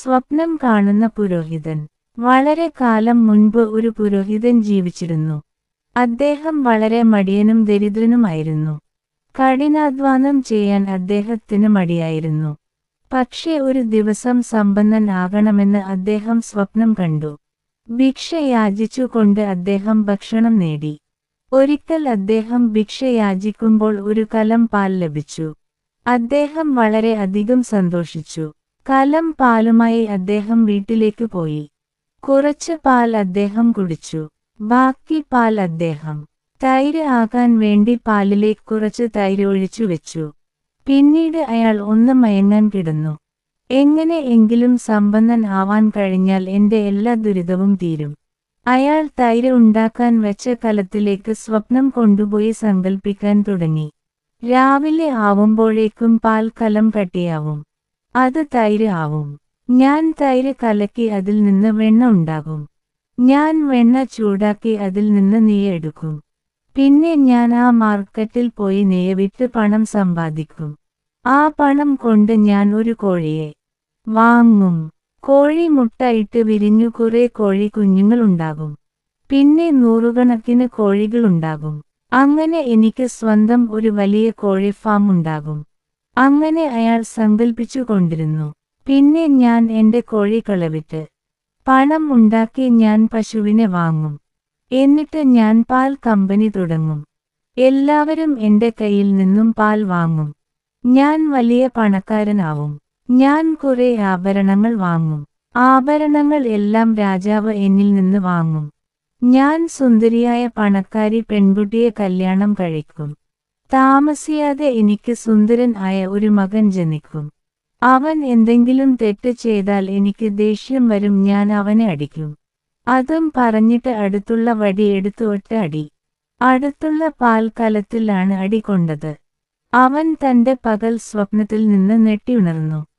സ്വപ്നം കാണുന്ന പുരോഹിതൻ. വളരെ കാലം മുൻപ് ഒരു പുരോഹിതൻ ജീവിച്ചിരുന്നു. അദ്ദേഹം വളരെ മടിയനും ദരിദ്രനുമായിരുന്നു. കഠിനാധ്വാനം ചെയ്യാൻ അദ്ദേഹത്തിന് മടിയായിരുന്നു. പക്ഷേ ഒരു ദിവസം സമ്പന്നൻ ആകണമെന്ന് അദ്ദേഹം സ്വപ്നം കണ്ടു. ഭിക്ഷ യാചിച്ചുകൊണ്ട് അദ്ദേഹം ഭക്ഷണം നേടി. ഒരിക്കൽ അദ്ദേഹം ഭിക്ഷ യാചിക്കുമ്പോൾ ഒരു കലം പാൽ ലഭിച്ചു. അദ്ദേഹം വളരെ അധികം സന്തോഷിച്ചു. കലം പാലുമായി അദ്ദേഹം വീട്ടിലേക്ക് പോയി. കുറച്ച് പാൽ അദ്ദേഹം കുടിച്ചു. ബാക്കി പാൽ അദ്ദേഹം തൈര് ആകാൻ വേണ്ടി പാലിലേക്ക് കുറച്ച് തൈര് ഒഴിച്ചു വെച്ചു. പിന്നീട് അയാൾ ഒന്ന് മയങ്ങാൻ കിടന്നു. എങ്ങനെ എങ്കിലും സമ്പന്നൻ ആവാൻ കഴിഞ്ഞാൽ എന്റെ എല്ലാ ദുരിതവും തീരും. അയാൾ തൈര് ഉണ്ടാക്കാൻ വെച്ച കലത്തിലേക്ക് സ്വപ്നം കൊണ്ടുപോയി സങ്കൽപ്പിക്കാൻ തുടങ്ങി. രാവിലെ ആവുമ്പോഴേക്കും പാൽ കലം കട്ടിയാവും. അത് തൈര് ആവും. ഞാൻ തൈര് കലക്കി അതിൽ നിന്ന് വെണ്ണ ഉണ്ടാകും. ഞാൻ വെണ്ണ ചൂടാക്കി അതിൽ നിന്ന് നെയ്യ് എടുക്കും. പിന്നെ ഞാൻ ആ മാർക്കറ്റിൽ പോയി നെയ്യ് വിറ്റ് പണം സമ്പാദിക്കും. ആ പണം കൊണ്ട് ഞാൻ ഒരു കോഴിയെ വാങ്ങും. കോഴി മുട്ടയിട്ട് വിരിഞ്ഞു കുറെ കോഴി കുഞ്ഞുങ്ങൾ ഉണ്ടാകും. പിന്നെ നൂറുകണക്കിന് കോഴികളുണ്ടാകും അങ്ങനെ എനിക്ക് സ്വന്തം ഒരു വലിയ കോഴി ഫാം ഉണ്ടാകും. അങ്ങനെ അയാൾ സങ്കൽപ്പിച്ചു കൊണ്ടിരുന്നു പിന്നെ ഞാൻ എന്റെ കോഴി കളവിട്ട് പണം ഉണ്ടാക്കി ഞാൻ പശുവിനെ വാങ്ങും. എന്നിട്ട് ഞാൻ പാൽ കമ്പനി തുടങ്ങും. എല്ലാവരും എന്റെ കയ്യിൽ നിന്നും പാൽ വാങ്ങും. ഞാൻ വലിയ പണക്കാരനാവും. ഞാൻ കുറെ ആഭരണങ്ങൾ വാങ്ങും. ആഭരണങ്ങൾ എല്ലാം രാജാവ് എന്നിൽ നിന്ന് വാങ്ങും. ഞാൻ സുന്ദരിയായ പണക്കാരി പെൺകുട്ടിയെ കല്യാണം കഴിക്കും. താമസിയാതെ എനിക്ക് സുന്ദരൻ ആയ ഒരു മകൻ ജനിക്കും. അവൻ എന്തെങ്കിലും തെറ്റ് ചെയ്താൽ എനിക്ക് ദേഷ്യം വരും ഞാൻ അവനെ അടിക്കും. അതും പറഞ്ഞിട്ട് അടുത്തുള്ള വടി എടുത്തു ഒറ്റ അടി. അടുത്തുള്ള പാൽക്കലത്തിലാണ് അടി കൊണ്ടത്. അവൻ തന്റെ പകൽ സ്വപ്നത്തിൽ നിന്ന് നെട്ടിയുണർന്നു